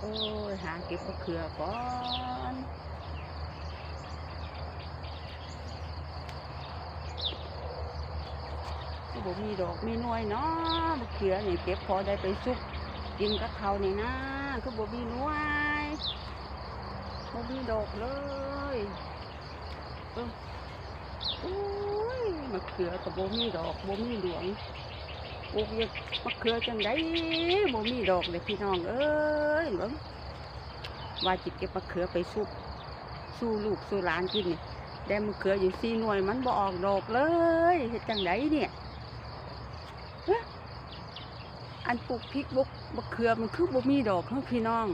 โอ้ยหาเก็บมะเขือก่อนก็บอกมีดอกมีน่วยเนาะมะเขือนี่เก็บพอได้ไปซุปกินกับเขานี่นะก็บอกมีน่วยบ่มีดอกเลยเออโอ้ยมะเขือกับบ่มีดอกบ่มีดวง ปลูกยังมะเขือจังไดบ่มีดอกเลยพี่น้องเอ้ยเบิ่งว่าจิตเก็บมะเขือไปซุปสู้ลูกสู้หลานกินนี่ได้มะเขืออยู่สี่หน่วยมันบ่ออกดอกเลยเฮ็ดจังไดเนี่ยอันปลูกพริกบุกมะเขือมันคือบ่มีดอกเฮ้อพี่น้อง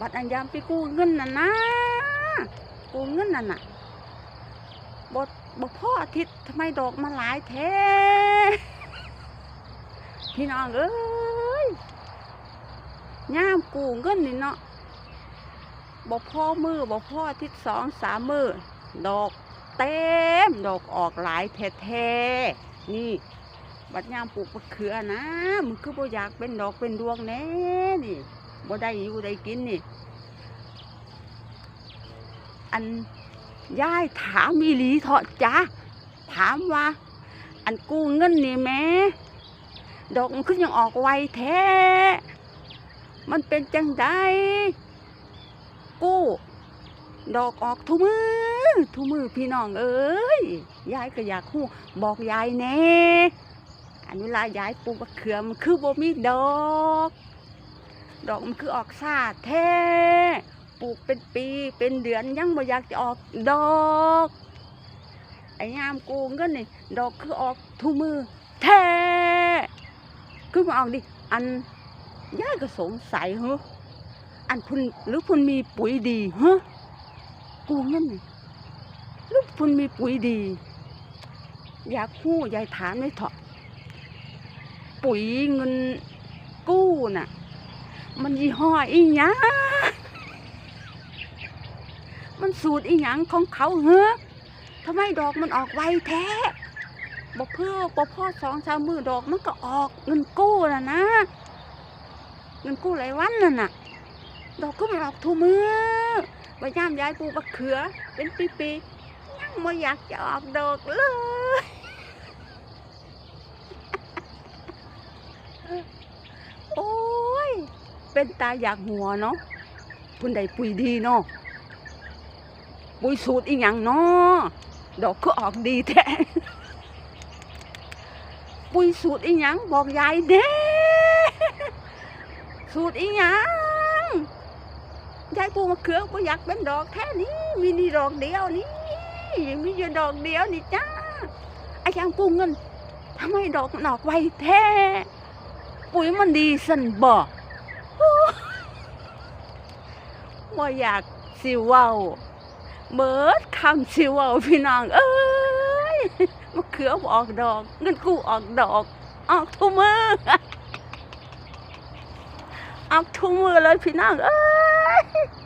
บัดอันยามไปกู้เงินน่ะนะกู้เงินน่ะน่ะบดบพ่ออาทิตย์ทำไมดอกมาหลายแท้ พี่น้องเอ้ยยามกู้เงินนี่เนาะบ่พ่อมือบ่พ่อทิตย์สองสามมือดอกเต็มดอกออกหลายแท้ๆนี่ บัดยามปลูกมะเขือนะมันคือบ่อยากเป็นดอกเป็นดวงแน่นี่บ่ได้อยู่ได้กินนี่ อันยายถามอีหลีเถอะจ้าถามว่า อันกู้เงินนี่แหม่ ดอกมันขึ้นยังออกไวแท้ มันเป็นจังไดกู้ ดอกออกทุมือ ทุมือพี่น้องเอ้ย ยายก็อยากฮู้บอกยายแน่ อันเวลายายปลูกมะเขือมันคือบ่มีดอก ดอกมันคือออกซาแท้ ปลูกเป็นปีเป็นเดือนยังบ่อยากจะออกดอก ไอ้ยามกูเงินนี่ดอกคือออกทุมือแท้ คือมาออกดิอันย่ายก็สงสัยเหรออันพุ่นหรือพุ่นมีปุ๋ยดีฮะกูเงินนี่หรือพุ่นมีปุ๋ยดี อยากฮู้ยายถามเลยเถอะปุ๋ยเงินกู้น่ะ มันยี่ห้ออีหยังมันสูตรอีหยังของเขาเหรอทำไมดอกมันออกไวแท้ บเพื่อบอพ่อสองสามมือดอกมันก็ออกเงินกู้น่ะนะเงินกู้หลายวันน่ะน่ะ ดอกก็มันออกทุกมือใบย่ามยายปลูกมะเขือ เป็นปีๆยังไม่อยากจะออกดอกเลยโอ้ย เป็นตาอยากหัวเนาะพุ่นใดปุ๋ยดีเนาะปุ๋ยสูตรอีหยังเนาะดอกก็ออกดีแท้ ปุ๋ยสูตรอีหยังบอกยายเด้สูตรอีหยังยายปลูกมะเขือบ่อยากเป็นดอกแท้นี้มีนี่ดอกเดียวนี่มีอยู่ดอกเดียวนี่จ้าไอ้ยางปลูกเงินทำไมดอกมันอกไวแท้ปุ๋ยมันดีสันบอกว่าอยากสิเว้าเบิดคำสิเว้าพี่น้องเอ้ย มะเขือออกดอก เงินกู้ออกดอก ออกทุ่มือออกทุ่มือเลยพี่น้องเอ้ย